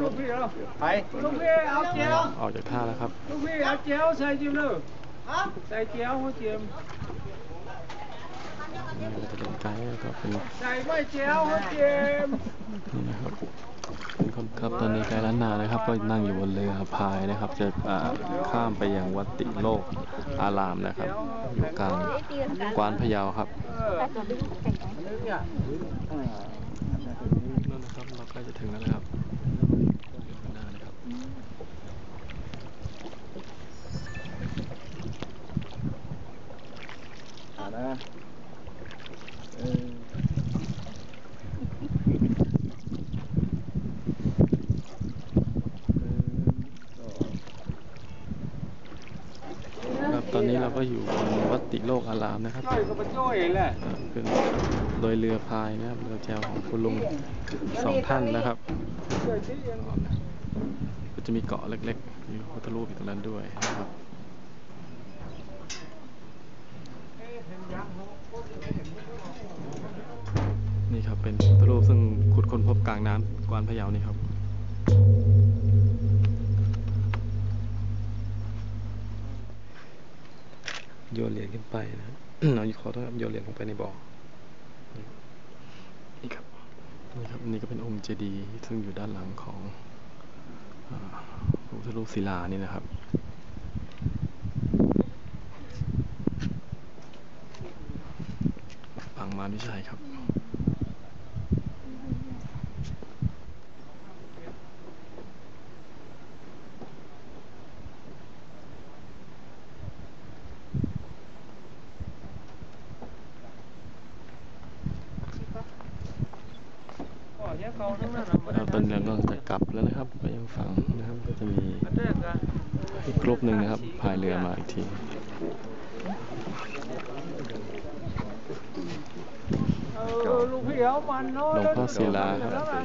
ลูกพี่เอาไปลูกพี่เอาเจียวออกจากท่าแล้วครับ ลูกพี่เอาเจียวใส่จิ้มเลยใส่เจียวหัวเจียมนี่เราจะเล่นไกด์แล้วก็เป็นใส่ไม่เจียวหัวเจียมนี่นะครับเป็นคนครับตอนนี้ไกด์ล้านนานะครับ ก็นั่งอยู่บนเรือพายนะครับ จะอ่าข้ามไปยังวัดติโลกอารามนะครับอยู่กลางกวานพะเยาครับเออนึกเนี่ยนั่นนะครับเราใกล้จะถึงแล้วนะครับอยู่ข้างหน้านะครับ อ่า นะเออครับตอนนี้เราก็อยู่บนวัดติโลกอารามนะครับช่วยก็มาช่วยแหละอ่าเป็นโดยเรือพายนะครับเรือแจวของคุณลุงสองท่านนะครับช่วยที่ยังก็จะมีเกาะเล็กๆมีพุทธรูปอยู่ตรงนั้นด้วยนะครับ ครับเป็นพุทธรูปซึ่งขุดค้นพบกลางน้ำกวานพะเยานี่ครับโยนเหรียญขึ้นไปนะเอาขอโทษครับโยนเหรียญลงไปในบ่อนี่ครับนี่ครับนี่ก็เป็นองค์เจดีย์ซึ่งอยู่ด้านหลังของพระพุทธรูปศิลานี่นะครับปังมารวิชัยครับ อ๋อเนี่ยเขาทั้งนั้น แล้ว ตอนนี้เราก็จะกลับแล้วนะครับไปยังฝั่งนะครับก็จะมีอันแรกอะอีกกลุ่มหนึ่งนะครับพายเรือมาอีกทีเออลูกพี่เอามันน้อยหลวงพ่อศิลาครับแล้วนะ